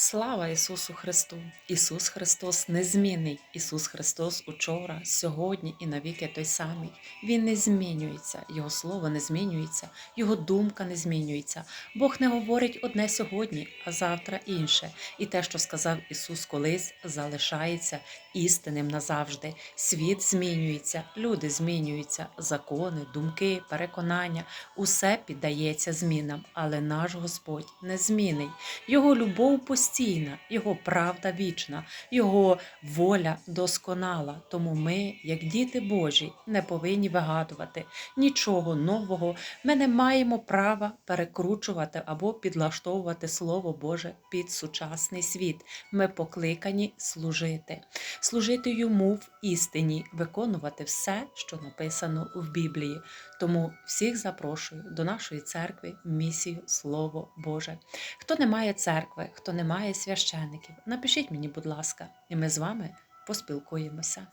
Слава Ісусу Христу! Ісус Христос незмінний. Ісус Христос учора, сьогодні і навіки той самий. Він не змінюється, Його слово не змінюється, Його думка не змінюється. Бог не говорить одне сьогодні, а завтра інше. І те, що сказав Ісус колись, залишається істинним назавжди. Світ змінюється, люди змінюються, закони, думки, переконання усе піддається змінам, але наш Господь незмінний. Його любов постійна, Його правда вічна, Його воля досконала. Тому ми, як діти Божі, не повинні вигадувати нічого нового. Ми не маємо права перекручувати або підлаштовувати Слово Боже під сучасний світ. Ми покликані служити, служити йому в істині, виконувати все, що написано в Біблії. Тому всіх запрошую до нашої церкви в місію Слово Боже. Хто не має церкви, хто не має священиків, напишіть мені, будь ласка, і ми з вами поспілкуємося.